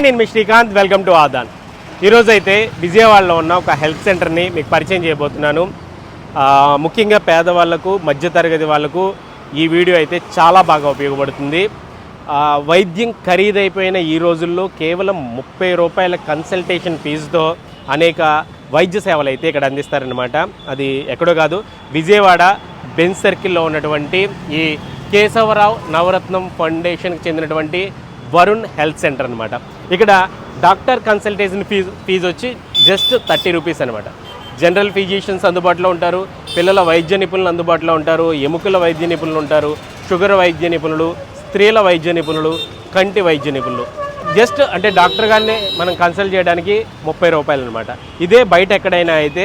Hi నేను మీ Srikanth. Welcome to Aadhan. ఈరోజు అయితే విజయవాడలో ఉన్న ఒక హెల్త్ సెంటర్ని మీకు పరిచయం చేయబోతున్నాను. ముఖ్యంగా పేదవాళ్ళకు మధ్యతరగతి వాళ్ళకు ఈ వీడియో అయితే చాలా బాగా ఉపయోగపడుతుంది. వైద్యం ఖరీదైపోయిన ఈ రోజుల్లో కేవలం ముప్పై రూపాయల కన్సల్టేషన్ ఫీజుతో అనేక వైద్య సేవలు అయితే ఇక్కడ అందిస్తారనమాట అది ఎక్కడో కాదు విజయవాడ బెన్ సర్కిల్లో ఉన్నటువంటి ఈ కేశవరావు నవరత్నం ఫౌండేషన్కి చెందినటువంటి వరుణ్ హెల్త్ సెంటర్ అనమాట ఇక్కడ డాక్టర్ కన్సల్టేషన్ ఫీజు ఫీజు వచ్చి జస్ట్ థర్టీ రూపీస్ అనమాట జనరల్ ఫిజిషియన్స్ అందుబాటులో ఉంటారు పిల్లల వైద్య నిపుణులు అందుబాటులో ఉంటారు ఎముకల వైద్య నిపుణులు ఉంటారు షుగర్ వైద్య నిపుణులు స్త్రీల వైద్య నిపుణులు కంటి వైద్య నిపుణులు. జస్ట్ అంటే డాక్టర్ గారిని మనం కన్సల్ట్ చేయడానికి ముప్పై రూపాయలు అనమాట ఇదే బయట ఎక్కడైనా అయితే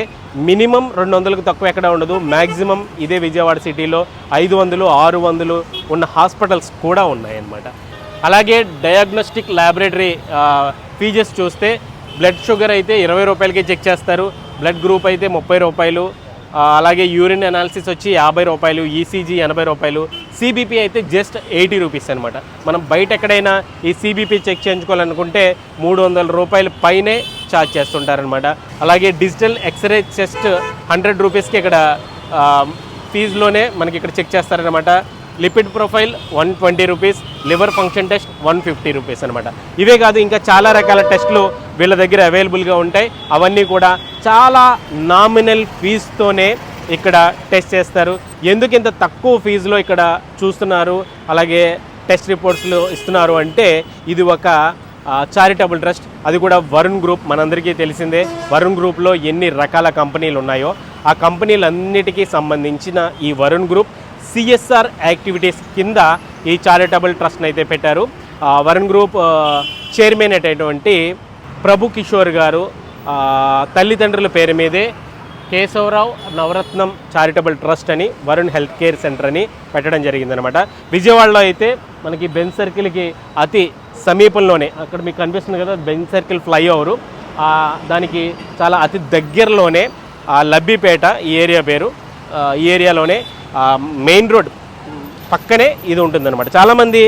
మినిమం రెండు వందలకు తక్కువ ఎక్కడ ఉండదు. మ్యాక్సిమం ఇదే విజయవాడ సిటీలో ఐదు వందలు ఆరు వందలు ఉన్న హాస్పిటల్స్ కూడా ఉన్నాయన్నమాట. అలాగే డయాగ్నోస్టిక్ ల్యాబొరేటరీ ఫీజెస్ చూస్తే బ్లడ్ షుగర్ అయితే ఇరవై రూపాయలకే చెక్ చేస్తారు. బ్లడ్ గ్రూప్ అయితే ముప్పై రూపాయలు. అలాగే యూరిన్ అనాలిసిస్ వచ్చి యాభై రూపాయలు ఈసీజీ ఎనభై రూపాయలు. సిబిపి అయితే జస్ట్ ఎయిటీ రూపీస్ అనమాట మనం బయట ఎక్కడైనా ఈ సిబిపి చెక్ చేయించుకోవాలనుకుంటే మూడు వందల రూపాయల పైనే ఛార్జ్ చేస్తుంటారనమాట అలాగే డిజిటల్ ఎక్స్రే చెస్ట్ హండ్రెడ్ రూపీస్కి ఇక్కడ ఫీజులోనే మనకి ఇక్కడ చెక్ చేస్తారనమాట lipid profile one twenty rupees liver function test one fifty rupees అనమాట ఇవే కాదు ఇంకా చాలా రకాల టెస్టులు వీళ్ళ దగ్గర అవైలబుల్గా ఉంటాయి. అవన్నీ కూడా చాలా నామినల్ ఫీజుతోనే ఇక్కడ టెస్ట్ చేస్తారు. ఎందుకు ఇంత తక్కువ ఫీజులో ఇక్కడ చూస్తున్నారు అలాగే టెస్ట్ రిపోర్ట్స్లు ఇస్తున్నారు అంటే ఇది ఒక చారిటబుల్ ట్రస్ట్. అది కూడా వరుణ్ గ్రూప్ మనందరికీ తెలిసిందే. వరుణ్ గ్రూప్లో ఎన్ని రకాల కంపెనీలు ఉన్నాయో ఆ కంపెనీలన్నిటికీ సంబంధించిన ఈ వరుణ్ గ్రూప్ సిఎస్ఆర్ యాక్టివిటీస్ కింద ఈ చారిటబుల్ ట్రస్ట్ని అయితే పెట్టారు. వరుణ్ గ్రూప్ చైర్మన్ అయినటువంటి ప్రభు కిషోర్ గారు తల్లిదండ్రుల పేరు మీదే కేశవరావు నవరత్నం చారిటబుల్ ట్రస్ట్ అని వరుణ్ హెల్త్ కేర్ సెంటర్ అని పెట్టడం జరిగిందనమాట. విజయవాడలో అయితే మనకి బెన్ సర్కిల్కి అతి సమీపంలోనే అక్కడ మీకు కనిపిస్తుంది కదా బెన్ సర్కిల్ ఫ్లైఓవరు. దానికి చాలా అతి దగ్గరలోనే లబ్బిపేట ఈ ఏరియా పేరు ఈ ఏరియాలోనే మెయిన్ రోడ్ పక్కనే ఇది ఉంటుందన్నమాట. చాలామంది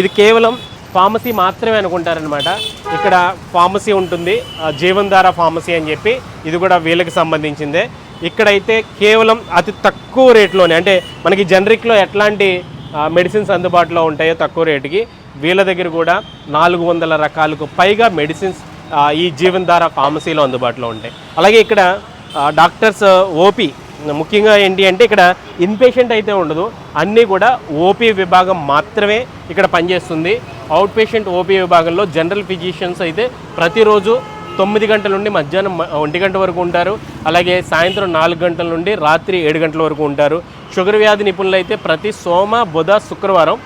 ఇది కేవలం ఫార్మసీ మాత్రమే అనుకుంటారనమాట ఇక్కడ ఫార్మసీ ఉంటుంది జీవన్ధార ఫార్మసీ అని చెప్పి ఇది కూడా వీళ్ళకి సంబంధించిందే. ఇక్కడైతే కేవలం అతి తక్కువ రేట్లోనే అంటే మనకి జనరిక్లో ఎట్లాంటి మెడిసిన్స్ అందుబాటులో ఉంటాయో తక్కువ రేటుకి వీళ్ళ దగ్గర కూడా నాలుగు వందల రకాలకు పైగా మెడిసిన్స్ ఈ జీవన్ధార ఫార్మసీలో అందుబాటులో ఉంటాయి. అలాగే ఇక్కడ డాక్టర్స్ ఓపీ ముఖ్యంగా ఏంటి అంటే ఇక్కడ ఇన్పేషెంట్ అయితే ఉండదు. అన్నీ కూడా ఓపీ విభాగం మాత్రమే ఇక్కడ పనిచేస్తుంది. అవుట్ పేషెంట్ ఓపీ విభాగంలో జనరల్ ఫిజిషియన్స్ అయితే ప్రతిరోజు తొమ్మిది గంటల నుండి మధ్యాహ్నం ఒంటి గంట వరకు ఉంటారు. అలాగే సాయంత్రం నాలుగు గంటల నుండి రాత్రి ఏడు గంటల వరకు ఉంటారు. షుగర్ వ్యాధి నిపుణులు అయితే ప్రతి సోమ బుధ శుక్రవారం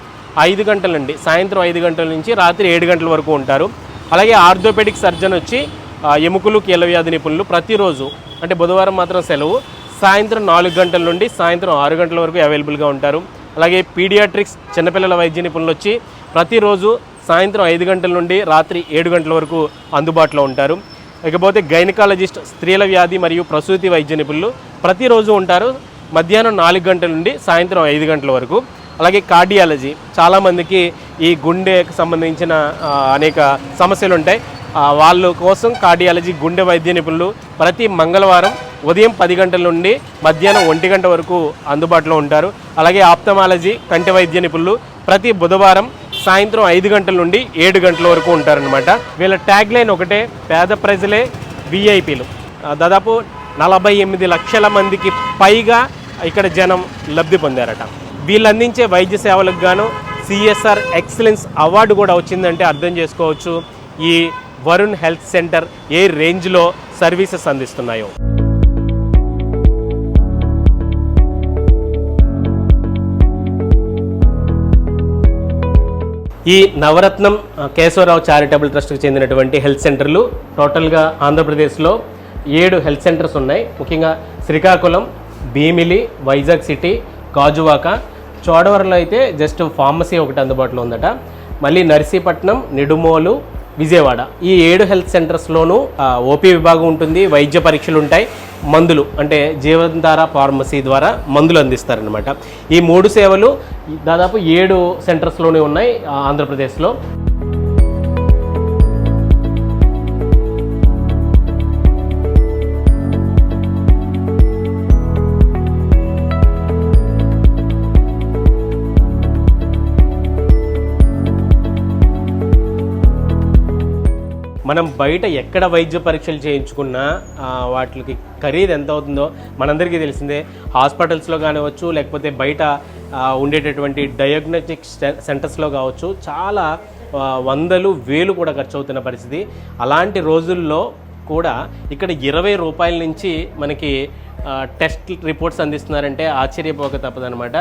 ఐదు గంటల నుండి సాయంత్రం ఐదు గంటల నుంచి రాత్రి ఏడు గంటల వరకు ఉంటారు. అలాగే ఆర్థోపెడిక్ సర్జన్ వచ్చి ఎముకలు కీళ్ళ వ్యాధి నిపుణులు ప్రతిరోజు అంటే బుధవారం మాత్రం సెలవు. సాయంత్రం నాలుగు గంటల నుండి సాయంత్రం ఆరు గంటల వరకు అవైలబుల్గా ఉంటారు. అలాగే పీడియాట్రిక్స్ చిన్నపిల్లల వైద్య నిపుణులు వచ్చి ప్రతిరోజు సాయంత్రం ఐదు గంటల నుండి రాత్రి ఏడు గంటల వరకు అందుబాటులో ఉంటారు. ఇకపోతే గైనకాలజిస్ట్ స్త్రీల వ్యాధి మరియు ప్రసూతి వైద్య నిపుణులు ప్రతిరోజు ఉంటారు. మధ్యాహ్నం నాలుగు గంటల నుండి సాయంత్రం ఐదు గంటల వరకు. అలాగే కార్డియాలజీ చాలామందికి ఈ గుండెకు సంబంధించిన అనేక సమస్యలు ఉంటాయి. వాళ్ళ కోసం కార్డియాలజీ గుండె వైద్య నిపుణులు ప్రతి మంగళవారం ఉదయం పది గంటల నుండి మధ్యాహ్నం ఒంటి గంట వరకు అందుబాటులో ఉంటారు. అలాగే ఆప్తమాలజీ కంటి వైద్య నిపుణులు ప్రతి బుధవారం సాయంత్రం ఐదు గంటల నుండి ఏడు గంటల వరకు ఉంటారనమాట వీళ్ళ ట్యాగ్ లైన్ ఒకటే పేద ప్రజలే విఐపీలు దాదాపు నలభై ఎనిమిది లక్షల మందికి పైగా ఇక్కడ జనం లబ్ధి పొందారట. వీళ్ళు అందించే వైద్య సేవలకు గాను సిఎస్ఆర్ ఎక్సలెన్స్ అవార్డు కూడా వచ్చిందంటే అర్థం చేసుకోవచ్చు. ఈ వరుణ్ హెల్త్ సెంటర్ ఏ రేంజ్లో సర్వీసెస్ అందిస్తున్నాయో. ఈ నవరత్నం కేశవరావు చారిటబుల్ ట్రస్ట్కి చెందినటువంటి హెల్త్ సెంటర్లు టోటల్గా ఆంధ్రప్రదేశ్లో ఏడు హెల్త్ సెంటర్స్ ఉన్నాయి. ముఖ్యంగా శ్రీకాకుళం భీమిలి వైజాగ్ సిటీ కాజువాక చోడవరంలో అయితే జస్ట్ ఫార్మసీ ఒకటి అందుబాటులో ఉందట. మళ్ళీ నర్సీపట్నం నిడుమోలు విజయవాడ. ఈ ఏడు హెల్త్ సెంటర్స్లోనూ ఓపీ విభాగం ఉంటుంది వైద్య పరీక్షలు ఉంటాయి మందులు అంటే జీవనధార ఫార్మసీ ద్వారా మందులు అందిస్తారనమాట ఈ మూడు సేవలు దాదాపు ఏడు సెంటర్స్లోనే ఉన్నాయి ఆంధ్రప్రదేశ్లో. మనం బయట ఎక్కడ వైద్య పరీక్షలు చేయించుకున్నా వాటికి ఖరీదు ఎంత అవుతుందో మనందరికీ తెలిసిందే. హాస్పిటల్స్లో కానివచ్చు లేకపోతే బయట ఉండేటటువంటి డయాగ్నోస్టిక్ సెంటర్స్లో కావచ్చు చాలా వందలు వేలు కూడా ఖర్చు అవుతున్న పరిస్థితి. అలాంటి రోజుల్లో కూడా ఇక్కడ ఇరవై రూపాయల నుంచి మనకి టెస్ట్ రిపోర్ట్స్ అందిస్తున్నారంటే ఆశ్చర్యపోక తప్పదనమాట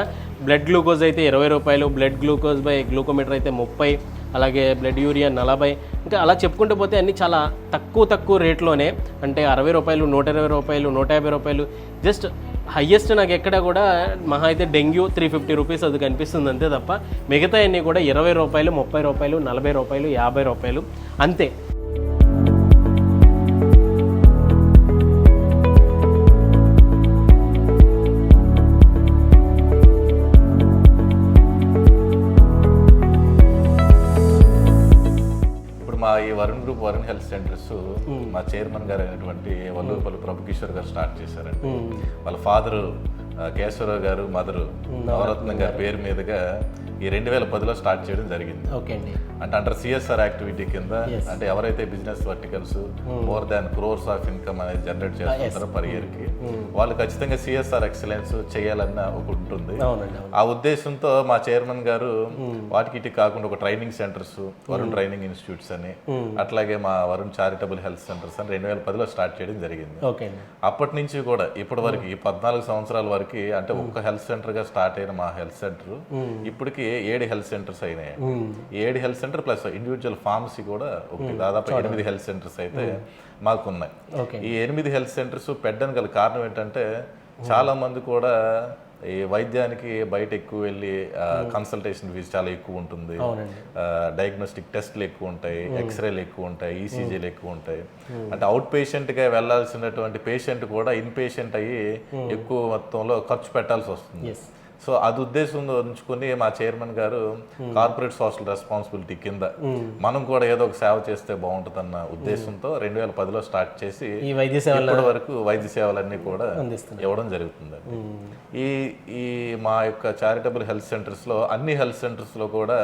బ్లడ్ గ్లూకోజ్ అయితే ఇరవై రూపాయలు బ్లడ్ గ్లూకోజ్ బై గ్లూకోమీటర్ అయితే ముప్పై అలాగే బ్లడ్ యూరియా నలభై. ఇంకా అలా చెప్పుకుంటూ పోతే అన్నీ చాలా తక్కువ తక్కువ రేట్లోనే అంటే అరవై రూపాయలు నూట ఇరవై రూపాయలు నూట యాభై రూపాయలు. జస్ట్ హయ్యెస్ట్ నాకు ఎక్కడ కూడా మహా అయితే డెంగ్యూ త్రీ ఫిఫ్టీ రూపీస్ అది కనిపిస్తుంది అంతే తప్ప మిగతా అన్నీ కూడా ఇరవై రూపాయలు ముప్పై రూపాయలు నలభై రూపాయలు యాభై రూపాయలు అంతే. ఈ Varun group Varun health centres మా చైర్మన్ గారు అయినటువంటి వల్లూరుపల్లి ప్రభుకిషోర్ గారు స్టార్ట్ చేశారండి. వాళ్ళ ఫాదరు కేశవరావు గారు మదరు నవరత్న గారి పేరు మీదుగా ఈ రెండు వేల పదిలో స్టార్ట్ చేయడం జరిగింది. ఓకే అండి. అంటే అండర్ సిఎస్ఆర్ యాక్టివిటీ కింద అంటే ఎవరైతే business verticals more than crores of income అనేది జనరేట్ చేస్తుంటారో పర్ ఇయర్కి వాళ్ళు ఖచ్చితంగా సిఎస్ఆర్ ఎక్సలెన్స్ చేయాలన్న ఒక ఉంటుంది. ఆ ఉద్దేశంతో మా చైర్మన్ గారు వాటికి ఇటు కాకుండా ఒక training centres Varun training institutes అని అట్లాగే మా వరుణ్ చారిటబుల్ హెల్త్ సెంటర్స్ అని రెండు వేల పదిలో స్టార్ట్ చేయడం జరిగింది. అప్పటి నుంచి కూడా ఇప్పటి వరకు ఈ పద్నాలుగు సంవత్సరాల వరకు అంటే ఒక్క హెల్త్ సెంటర్గా స్టార్ట్ అయిన మా హెల్త్ సెంటర్ ఇప్పటికి ఏడు హెల్త్ సెంటర్స్ అయినాయి. ఏడు health centre plus individual pharmacy కూడా ఒకటి దాదాపు ఎనిమిది హెల్త్ సెంటర్స్ అయితే మాకు ఉన్నాయి ఈ ఎనిమిది హెల్త్ సెంటర్స్ పెట్టడానికి గల కారణం ఏంటంటే చాలా మంది కూడా ఈ వైద్యానికి బయట ఎక్కువ వెళ్ళి కన్సల్టేషన్ ఫీజు చాలా ఎక్కువ ఉంటుంది. డయాగ్నోస్టిక్ టెస్ట్లు ఎక్కువ ఉంటాయి ఎక్స్రేలు ఎక్కువ ఉంటాయి ఈసీజీలు ఎక్కువ ఉంటాయి. అంటే అవుట్ పేషెంట్గా వెళ్ళాల్సినటువంటి పేషెంట్ కూడా ఇన్ పేషెంట్ అయ్యి ఎక్కువ మొత్తంలో ఖర్చు పెట్టాల్సి వస్తుంది. సో అది ఉద్దేశం ఉంచుకొని మా చైర్మన్ గారు కార్పొరేట్ సోషల్ రెస్పాన్సిబిలిటీ కింద మనం కూడా ఏదో ఒక సేవ చేస్తే బాగుంటుందన్న ఉద్దేశంతో రెండు వేల పదిలో స్టార్ట్ చేసి ఈ వైద్య సేవలు ఇప్పటి వరకు వైద్య సేవలన్నీ కూడా. ఇవ్వడం జరుగుతుందండి. ఈ ఈ మా యొక్క చారిటబుల్ హెల్త్ సెంటర్స్లో అన్ని హెల్త్ సెంటర్స్లో కూడా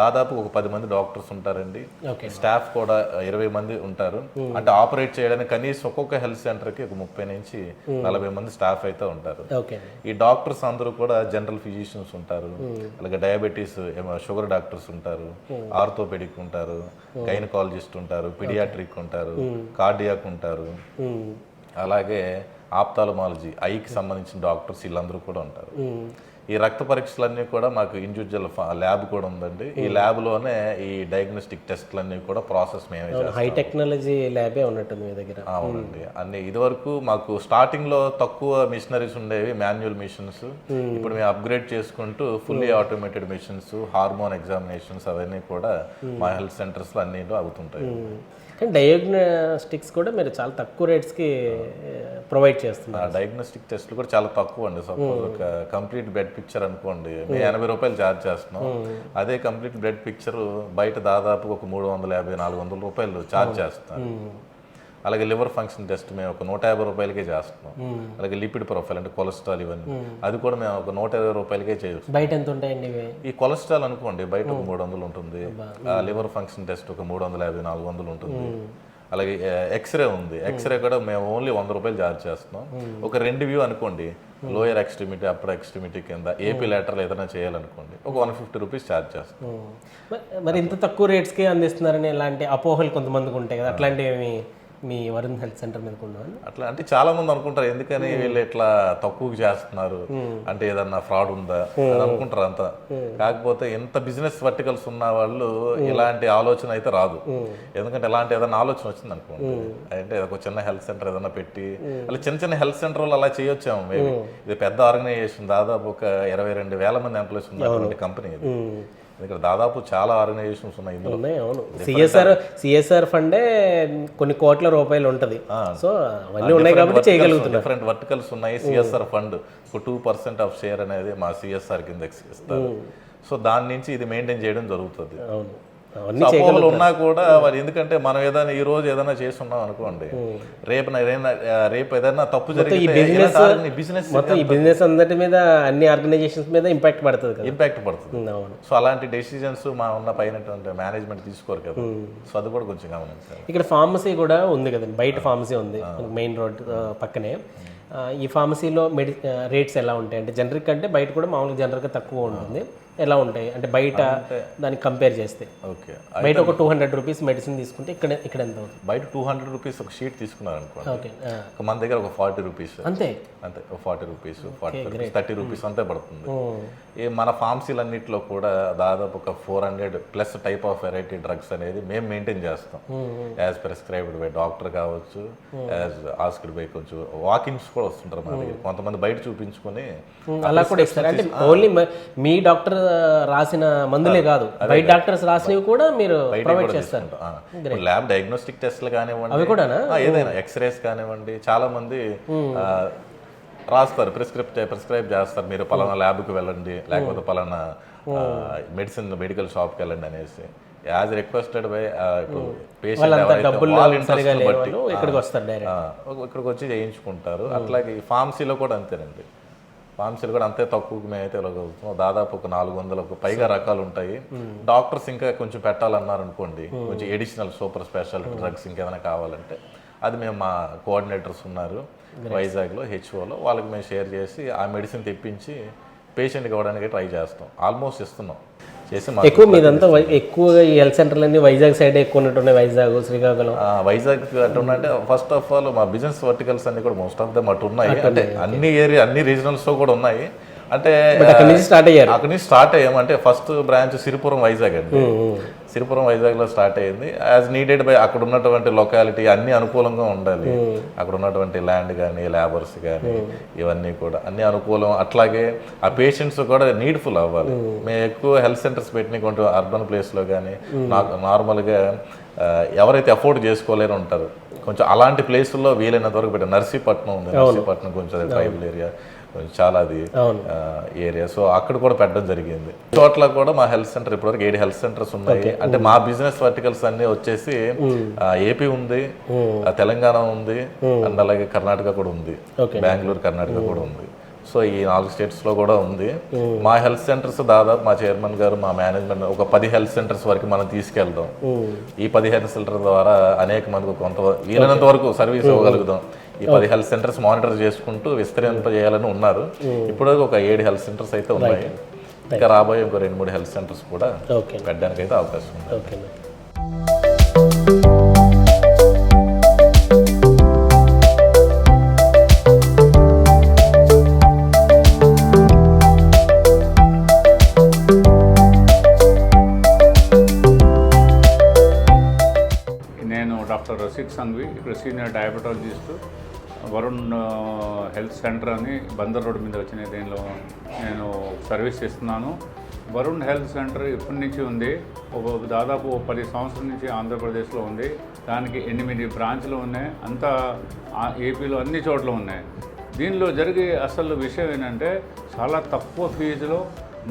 దాదాపు ఒక పది మంది డాక్టర్స్ ఉంటారండి. స్టాఫ్ కూడా ఇరవై మంది ఉంటారు. అంటే ఆపరేట్ చేయడానికి కనీసం ఒక్కొక్క హెల్త్ సెంటర్కి ఒక ముప్పై నుంచి నలభై మంది స్టాఫ్ అయితే ఉంటారు. ఈ డాక్టర్స్ అందరూ కూడా జనరల్ ఫిజిషియన్స్ ఉంటారు. అలాగే డయాబెటీస్ షుగర్ డాక్టర్స్ ఉంటారు. ఆర్థోపెడిక్ ఉంటారు. గైనకాలజిస్ట్ ఉంటారు. పిడియాట్రిక్ ఉంటారు. కార్డియాక్ ఉంటారు. అలాగే ఆప్తాలమాలజీ ఐకి సంబంధించిన డాక్టర్స్ వీళ్ళందరూ కూడా ఉంటారు. ఈ రక్త పరీక్షలన్నీ కూడా మాకు ఇండివిజువల్ ల్యాబ్ కూడా ఉందండి. ఈ ల్యాబ్లోనే ఈ డయాగ్నోస్టిక్ టెస్ట్లన్నీ కూడా ప్రాసెస్ మేమే హై టెక్నాలజీ ల్యాబే ఉన్నట్టుంది మీ దగ్గర. అవునండి. అన్ని ఇదివరకు మాకు స్టార్టింగ్లో తక్కువ మిషనరీస్ ఉండేవి మాన్యువల్ మిషన్స్ ఇప్పుడు మేము అప్గ్రేడ్ చేసుకుంటూ fully automated machines hormone examinations అవన్నీ కూడా మా హెల్త్ సెంటర్స్లో అన్ని అవుతుంటాయి. కానీ డయాగ్నోస్టిక్స్ కూడా మీరు చాలా తక్కువ రేట్స్కి ప్రొవైడ్ చేస్తున్నారు. డయాగ్నోస్టిక్ టెస్ట్లు కూడా చాలా తక్కువ అండి. సపోజ్ ఒక కంప్లీట్ బ్లడ్ పిక్చర్ అనుకోండి. మేము ఎనభై రూపాయలు ఛార్జ్ చేస్తున్నాం. అదే కంప్లీట్ బ్లడ్ పిక్చర్ బయట దాదాపు ఒక మూడు వందల యాభై నాలుగు వందల రూపాయలు ఛార్జ్ చేస్తున్నాం అలాగే లివర్ ఫంక్షన్ టెస్ట్ మేము ఒక నూట యాభై రూపాయలకే చేస్తున్నాం. అలాగే లిపిడ్ ప్రొఫైల్ అంటే కొలెస్ట్రాల్ ఇవన్నీ. అది కూడా మేము ఒక నూట ఇరవై రూపాయలకే చేయొచ్చు. బయట ఎంత ఉంటాయండి ఈ కొలెస్ట్రాల్ అనుకోండి బయట ఒక మూడు వందలు ఉంటుంది. ఆ లివర్ ఫంక్షన్ టెస్ట్ ఒక మూడు వందల యాభై నాలుగు వందలు ఉంటుంది. అలాగే ఎక్స్రే ఉంది. ఎక్స్రే కూడా మేము ఓన్లీ వంద రూపాయలు ఛార్జ్ చేస్తున్నాం. ఒక రెండు వ్యూ అనుకోండి లోయర్ ఎక్స్ట్రిమిటీ అప్పర్ ఎక్స్ట్రిమిటీ కింద ఏపీ లెటర్లు ఏదైనా చేయాలనుకోండి ఒక వన్ ఫిఫ్టీ రూపీస్ ఛార్జ్ చేస్తాం. మరి ఇంత తక్కువ రేట్స్కి అందిస్తున్నారని ఇలాంటి అపోహలు కొంతమందికి ఉంటాయి కదా అట్లాంటివి మీ వరుణ్ హెల్త్ సెంటర్ మీద ఉన్నాను అట్లా అంటే చాలా మంది అనుకుంటారు ఎందుకని వీళ్ళు ఇట్లా తక్కువకి చేస్తున్నారు? అంటే ఏదన్నా ఫ్రాడ్ ఉందా? అని అనుకుంటారు అంతా. కాకపోతే ఎంత బిజినెస్ వర్టికల్స్ ఉన్న వాళ్ళు ఇలాంటి ఆలోచన అయితే రాదు. ఎందుకంటే ఇలాంటి ఏదైనా ఆలోచన వచ్చింది అనుకోండి అంటే ఒక చిన్న హెల్త్ సెంటర్ ఏదైనా పెట్టి అలా చిన్న చిన్న హెల్త్ సెంటర్ వాళ్ళు అలా చేయొచ్చాము మేబీ. ఇది పెద్ద ఆర్గనైజేషన్ దాదాపు ఒక ఇరవై రెండు వేల మంది ఎంప్లాయీస్ ఉన్నటువంటి కంపెనీ ఇది. ఎందుకంటే దాదాపు చాలా ఆర్గనైజేషన్స్ ఉన్నాయి ఇందులో. ఉన్నాయి అవును. సిఎస్ఆర్ సిఎస్ఆర్ ఫండే కొన్ని కోట్ల రూపాయలు ఉంటుంది. సో అవన్నీ ఉన్నాయి కాబట్టి చేయగలుగుతున్నారు డిఫరెంట్ వర్టికల్స్ ఉన్నాయి. సిఎస్ఆర్ ఫండ్ ఒక టూ పర్సెంట్ ఆఫ్ షేర్ అనేది మా సిఎస్ఆర్ కింద ఇస్తారు. సో దాని నుంచి ఇది మెయింటైన్ చేయడం జరుగుతుంది. అవును. అపోహలు ఉన్నా కూడా వారు ఎందుకంటే మనం ఏదైనా ఈ రోజు ఏదైనా చేస్తున్నాం అనుకోండి. రేపు రేపు ఏదైనా తప్పు జరిగితే బిజినెస్ మొత్తం ఈ బిజినెస్ అందరి మీద అన్ని ఆర్గనైజేషన్స్ మీద ఇంపాక్ట్ పడుతుంది కదా. ఇంపాక్ట్ పడుతుంది. అవును. సో అలాంటి డెసిజన్స్ మా ఉన్న పైన మేనేజ్మెంట్ తీసుకోరు కదా. సో అది కూడా కొంచెం గమనించాలి. ఇక్కడ ఫార్మసీ కూడా ఉంది కదండి బయట ఫార్మసీ ఉంది మెయిన్ రోడ్ పక్కనే. ఈ ఫార్మసీలో మెడి రేట్స్ ఎలా ఉంటాయి? అంటే జనరిక్ అంటే బయట కూడా మామూలుగా జనరల్గా తక్కువ ఉంటుంది. ఎలా ఉంటాయి? అంటే బయట దానికి కంపేర్ చేస్తే. ఓకే. బయట ఒక టూ హండ్రెడ్ రూపీస్ మెడిసిన్ తీసుకుంటే ఇక్కడ ఇక్కడ ఎంత అవుతుంది? బయట టూ హండ్రెడ్ రూపీస్ ఒక షీట్ తీసుకున్నారు అనుకోండి ఓకే మన దగ్గర ఒక ఫార్టీ రూపీస్ అంతే? అంతే ఒక forty rupees forty rupees thirty rupees అంతే పడుతుంది. ఈ మన ఫార్మసీలన్నింటిలో కూడా దాదాపు ఒక four hundred plus type of variety drugs అనేది మేము మెయింటైన్ చేస్తాం. యాజ్ ప్రిస్క్రైబ్డ్ బై డాక్టర్ కావచ్చు యాజ్ ఆస్క్డ్ బై కొంచెం వాకింగ్స్ కూడా వస్తుంటారు మన దగ్గర. కొంతమంది బయట చూపించుకొని ఉమ్, అలా కూడా ఇస్తారు. అంటే ఓన్లీ మీ డాక్టర్ రాసిన మందులే కాదు. బయట డాక్టర్స్ రాసినవి కూడా మీరు ప్రొవైడ్ చేస్తారు. ల్యాబ్ డయాగ్నోస్టిక్ టెస్ట్లు కానివ్వండి. అవి కూడానా? ఆ, ఏదైనా ఎక్స్రేస్ కానివ్వండి చాలా మంది ఆ, రాస్తారు ప్రిస్క్రిప్ ప్రిస్క్రైబ్ చేస్తారు. మీరు పలానా ల్యాబ్కి వెళ్ళండి లేకపోతే పలానా మెడిసిన్ మెడికల్ షాప్కి వెళ్ళండి అనేసి. యాజ్ రిక్వెస్టెడ్ బై పేషెంట్ ఇక్కడికి వచ్చి చేయించుకుంటారు. అట్లాగే ఫార్మసీలో కూడా అంతేనండి. ఫార్మసీలు కూడా అంతే తక్కువకి మేమైతే ఇవ్వగలుగుతాం దాదాపు ఒక నాలుగు వందలకు పైగా రకాలు ఉంటాయి. డాక్టర్స్ ఇంకా కొంచెం పెట్టాలన్నారు అనుకోండి కొంచెం ఎడిషనల్ సూపర్ స్పెషాలిటీ డ్రగ్స్ ఇంకేమైనా కావాలంటే అది మేము మా కోఆర్డినేటర్స్ ఉన్నారు వైజాగ్లో హెచ్ఓలో వాళ్ళకి మేము షేర్ చేసి ఆ మెడిసిన్ తెప్పించి పేషెంట్కి ఇవ్వడానికి ట్రై చేస్తాం. ఆల్మోస్ట్ ఇస్తున్నాం చేసి ఎక్కువ మీదంతా ఎక్కువగా ఈ హెల్త్ సెంటర్లన్నీ వైజాగ్ సైడ్ ఎక్కువ ఉన్నట్టున్నాయి వైజాగ్ శ్రీకాకుళం. వైజాగ్ అటు అంటే ఫస్ట్ ఆఫ్ ఆల్ మా బిజినెస్ వర్టికల్స్ అన్ని కూడా మోస్ట్ ఆఫ్ దమ్ అటు ఉన్నాయి. అంటే అన్ని ఏరియా అన్ని రీజనల్స్లో కూడా ఉన్నాయి. అంటే అక్కడి నుంచి స్టార్ట్ అయ్యారు. అక్కడి నుంచి స్టార్ట్ అయ్యాం. అంటే ఫస్ట్ బ్రాంచ్ సిరిపురం వైజాగ్ అండి. సిరిపురం వైజాగ్లో స్టార్ట్ అయ్యింది. యాజ్ నీడెడ్ బై అక్కడ ఉన్నటువంటి లొకాలిటీ అన్ని అనుకూలంగా ఉండాలి. అక్కడ ఉన్నటువంటి ల్యాండ్ కానీ లేబర్స్ కానీ ఇవన్నీ కూడా అన్ని అనుకూలం. అట్లాగే ఆ పేషెంట్స్ కూడా నీడ్ఫుల్ అవ్వాలి. మేము ఎక్కువ హెల్త్ సెంటర్స్ పెట్టిన కొంచెం అర్బన్ ప్లేస్లో కానీ నాకు నార్మల్గా ఎవరైతే అఫోర్డ్ చేసుకోలేరు ఉంటారు. కొంచెం అలాంటి ప్లేసుల్లో వీలైనంత వరకు పెట్టారు నర్సీపట్నం ఉంది. నర్సీపట్నం కొంచెం ట్రైబల్ ఏరియా చాలా అది ఏరియా సో అక్కడ కూడా పెట్టడం జరిగింది. చోట్ల కూడా మా హెల్త్ సెంటర్ ఇప్పటివరకు ఏడు హెల్త్ సెంటర్స్ ఉన్నాయి. అంటే మా బిజినెస్ వర్టికల్స్ అన్ని వచ్చేసి ఏపీ ఉంది ఆ, తెలంగాణ ఉంది అండ్ అలాగే కర్ణాటక కూడా ఉంది. బెంగళూరు కర్ణాటక కూడా ఉంది. సో ఈ నాలుగు స్టేట్స్లో కూడా ఉంది. మా హెల్త్ సెంటర్స్ దాదాపు మా చైర్మన్ గారు మా మేనేజ్మెంట్ ఒక పది హెల్త్ సెంటర్స్ వరకు మనం తీసుకెళ్దాం. ఈ పది హెల్త్ సెంటర్ ద్వారా అనేక మందికి కొంత వీలైనంత వరకు సర్వీస్ ఇవ్వగలుగుతాం. ఈ పది హెల్త్ సెంటర్స్ మానిటర్ చేసుకుంటూ విస్తరింపజేయాలని ఉన్నారు. ఇప్పుడు ఒక ఏడు హెల్త్ సెంటర్స్ అయితే ఉన్నాయి. ఇంకా రాబోయే ఇంకో రెండు మూడు హెల్త్ సెంటర్స్ కూడా ఓకే పెట్టడానికి అయితే అవకాశం ఉంది. ఓకే నేను డాక్టర్ రసిక్ సంఘవి ఇక్కడ senior diabetologist Varun health centre అని బందర్ రోడ్ మీద వచ్చిన దీనిలో నేను సర్వీస్ ఇస్తున్నాను వరుణ్ హెల్త్ సెంటర్ ఇప్పటి నుంచి ఉంది. దాదాపు పది సంవత్సరాల నుంచి ఆంధ్రప్రదేశ్లో ఉంది. దానికి ఎనిమిది బ్రాంచ్లు ఉన్నాయి. అంతా ఏపీలో అన్ని చోట్ల ఉన్నాయి. దీనిలో జరిగే అసలు విషయం ఏంటంటే చాలా తక్కువ ఫీజులో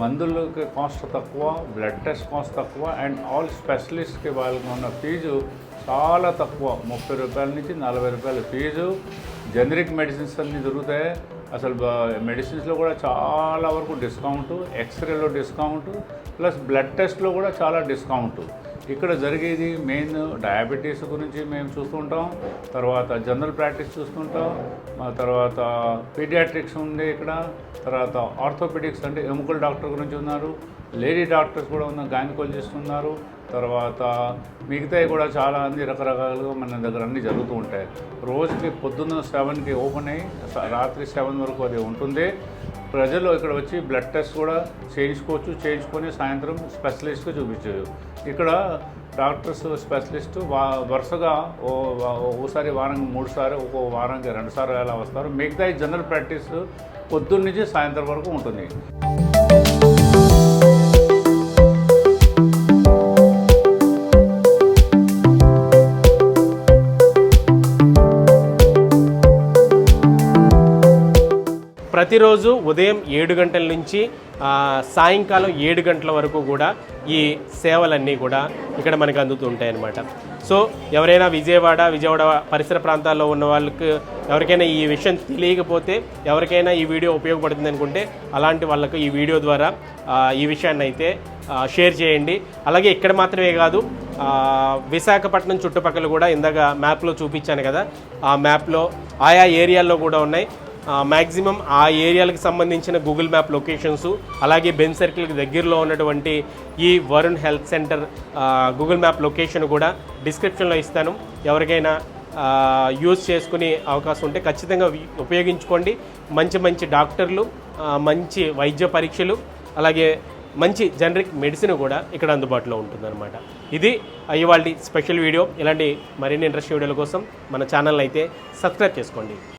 మందులకి కాస్ట్ తక్కువ బ్లడ్ టెస్ట్ కాస్ట్ తక్కువ అండ్ ఆల్ స్పెషలిస్ట్కి వాళ్ళకి ఉన్న ఫీజు చాలా తక్కువ. ముప్పై రూపాయల నుంచి నలభై రూపాయల ఫీజు. జనరిక్ మెడిసిన్స్ అన్నీ దొరుకుతాయి. అసలు మెడిసిన్స్లో కూడా చాలా వరకు డిస్కౌంట్ ఎక్స్రేలో డిస్కౌంట్ ప్లస్ బ్లడ్ టెస్ట్లో కూడా చాలా డిస్కౌంట్. ఇక్కడ జరిగేది మెయిన్ డయాబెటీస్ గురించి మేము చూస్తుంటాం తర్వాత జనరల్ ప్రాక్టీస్ చూస్తుంటాం తర్వాత పీడియాట్రిక్స్ ఉంది ఇక్కడ తర్వాత ఆర్థోపెడిక్స్ అంటే ఎముకల డాక్టర్ గురించి ఉన్నారు లేడీ డాక్టర్స్ కూడా ఉన్న గైనకాలజిస్ట్ ఉన్నారు తర్వాత మిగతాయి కూడా చాలా అన్ని రకరకాలుగా మన దగ్గర అన్నీ జరుగుతూ ఉంటాయి. రోజుకి పొద్దున్న సెవెన్కి ఓపెన్ అయ్యి రాత్రి సెవెన్ వరకు అది ఉంటుంది. ప్రజలు ఇక్కడ వచ్చి బ్లడ్ టెస్ట్ కూడా చేయించుకోవచ్చు చేయించుకొని సాయంత్రం స్పెషలిస్ట్కి చూపించవచ్చు ఇక్కడ డాక్టర్స్ స్పెషలిస్ట్ వా వరుసగా ఓ ఓసారి వారానికి మూడుసార్లు ఒక్కో వారానికి రెండుసార్లు అలా వస్తారు. మిగతా జనరల్ ప్రాక్టీస్ పొద్దున్న నుంచి సాయంత్రం వరకు ఉంటుంది. ప్రతిరోజు ఉదయం ఏడు గంటల నుంచి సాయంకాలం ఏడు గంటల వరకు కూడా ఈ సేవలన్నీ కూడా ఇక్కడ మనకు అందుతూ ఉంటాయి సో ఎవరైనా విజయవాడ విజయవాడ పరిసర ప్రాంతాల్లో ఉన్న వాళ్ళకి ఎవరికైనా ఈ విషయం తెలియకపోతే ఎవరికైనా ఈ వీడియో ఉపయోగపడుతుంది అనుకుంటే అలాంటి వాళ్ళకు ఈ వీడియో ద్వారా ఈ విషయాన్ని అయితే షేర్ చేయండి. అలాగే ఇక్కడ మాత్రమే కాదు విశాఖపట్నం చుట్టుపక్కల కూడా ఇందాక మ్యాప్లో చూపించాను కదా ఆ మ్యాప్లో ఆయా ఏరియాల్లో కూడా ఉన్నాయి. మ్యాక్సిమం ఆ ఏరియాలకు సంబంధించిన గూగుల్ మ్యాప్ లొకేషన్స్ అలాగే బెన్ సర్కిల్కి దగ్గరలో ఉన్నటువంటి ఈ Varun health centre Google map location కూడా డిస్క్రిప్షన్లో ఇస్తాను. ఎవరికైనా యూజ్ చేసుకునే అవకాశం ఉంటే ఖచ్చితంగా ఉపయోగించుకోండి. మంచి మంచి డాక్టర్లు మంచి వైద్య పరీక్షలు అలాగే మంచి జనరిక్ మెడిసిన్ కూడా ఇక్కడ అందుబాటులో ఉంటుందన్నమాట. ఇది ఇవాళ స్పెషల్ వీడియో ఇలాంటి మరిన్ని ఇంట్రెస్ట్ వీడియోల కోసం మన ఛానల్ అయితే సబ్స్క్రైబ్ చేసుకోండి.